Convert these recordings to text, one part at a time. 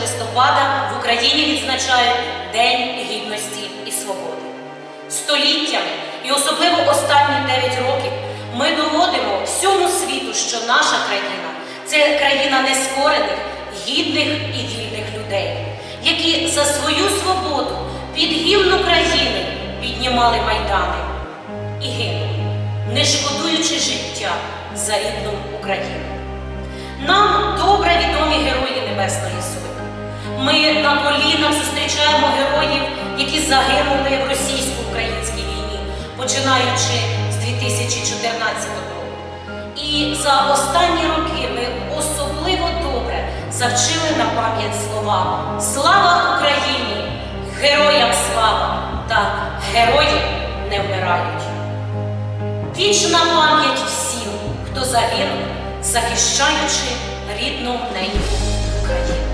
листопада в Україні відзначають День Гідності і Свободи. Століттями і особливо останні 9 років ми доводимо всьому світу, що наша країна це країна нескорених, гідних і вільних людей, які за свою свободу під гімн України піднімали майдани і гинули, не шкодуючи життя за рідну Україну. Нам добре відомі герої Небесної Сотні. Ми на колінах зустрічаємо героїв, які загинули в російсько-українській війні, починаючи з 2014 року. І за останні роки ми особливо добре завчили на пам'ять слова Слава Україні! Героям слава! та герої не вмирають. Вічна пам'ять всім, хто загинув, захищаючи рідну неньку Україну.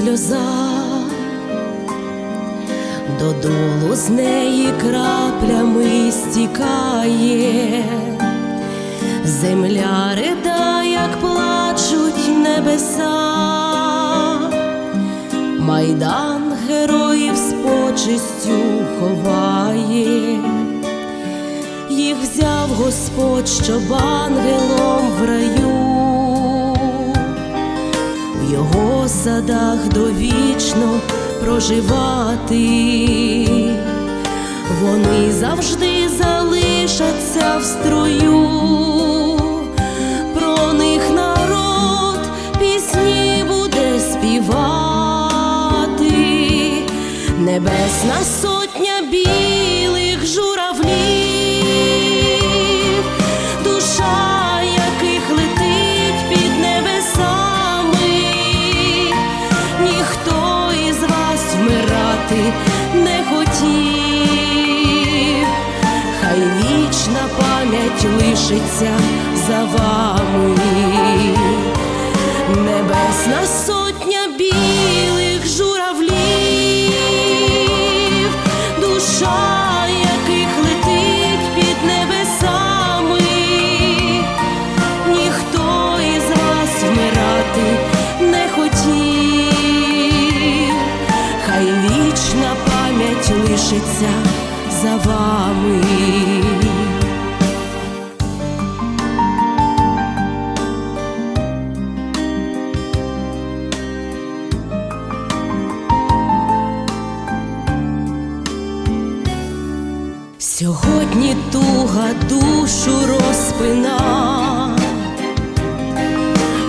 Сльоза, додолу з неї краплями стікає, земля рида, як плачуть небеса, майдан героїв з почестю ховає. Їх взяв Господь, щоб ангелом в раю, в садах довічно проживати, вони завжди залишаться в строю, про них народ пісні буде співати, небесна хотів, хай вічна пам'ять лишиться за вами, небесна сотня білих пам'ять за вами. Сьогодні туга душу розпина,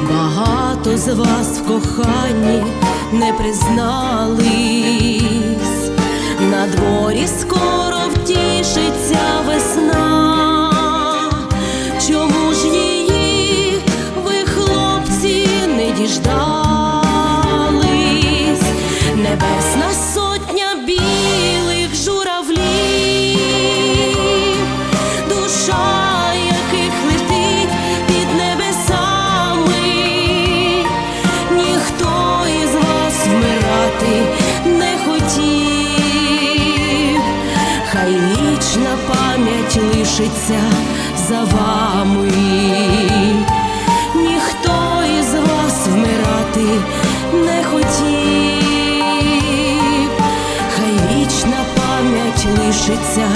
багато з вас в коханні не признались, на дворі скоро втішиться весна. Чому ж її ви, хлопці, не діждались? Пам'ять за вами, ніхто із вас вмирати не хотів, хай вічна пам'ять лишиться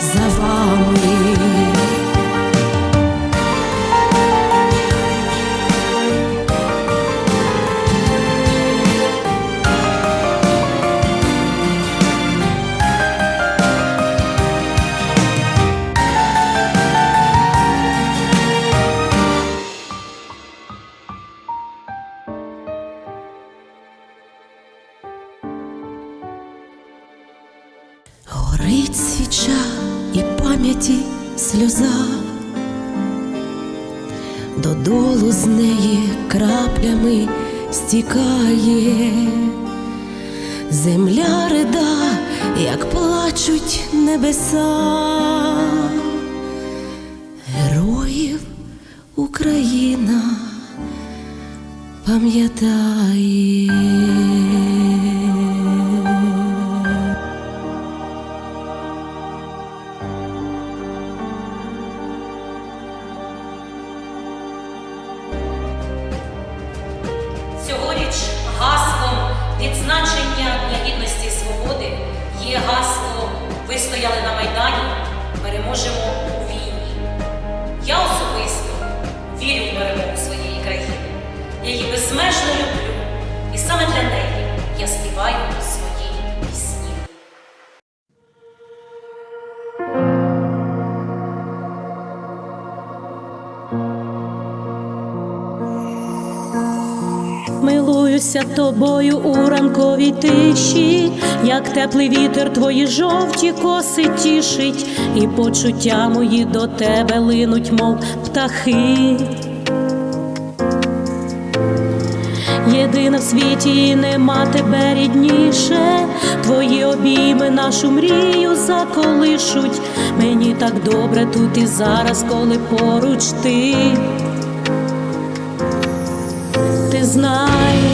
за вами. Горить свіча і пам'яті сльоза, додолу з неї краплями стікає, земля рида, як плачуть небеса, героїв Україна пам'ятає. Вистояли на Майдані, переможемо у війні. Я особисто вірю в перемогу своєї країни. Я її безмежно люблю, і саме для неї я співаю Милуюся тобою у ранковій тиші, як теплий вітер твої жовті коси тішить, і почуття мої до тебе линуть, мов птахи. Єдина в світі і нема тебе рідніше, твої обійми нашу мрію заколишуть. Мені так добре тут і зараз, коли поруч ти. Ти знай,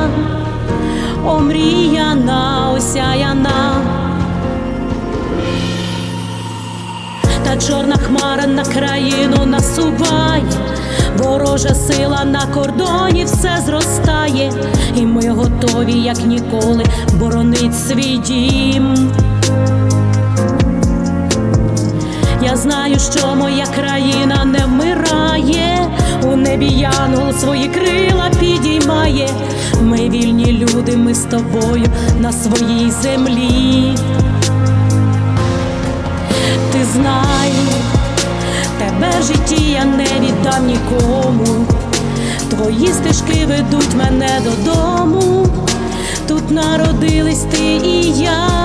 омріяна, осяяна. Та чорна хмара на країну насуває, ворожа сила на кордоні все зростає, і ми готові, як ніколи, боронить свій дім. Я знаю, що моя країна не вмирає, у небі янгол свої крила підіймає. Ми вільні люди, ми з тобою на своїй землі. Ти знай, тебе в житті я не віддам нікому. Твої стежки ведуть мене додому. Тут народились ти і я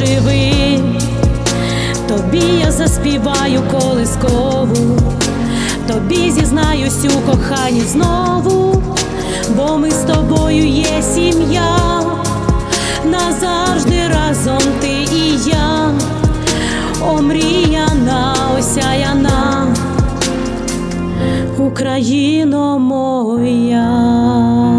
живи, тобі я заспіваю колискову, тобі зізнаюсь у коханні знову, бо ми з тобою є сім'я, назавжди разом ти і я, омріяна, осяяна, Україно моя.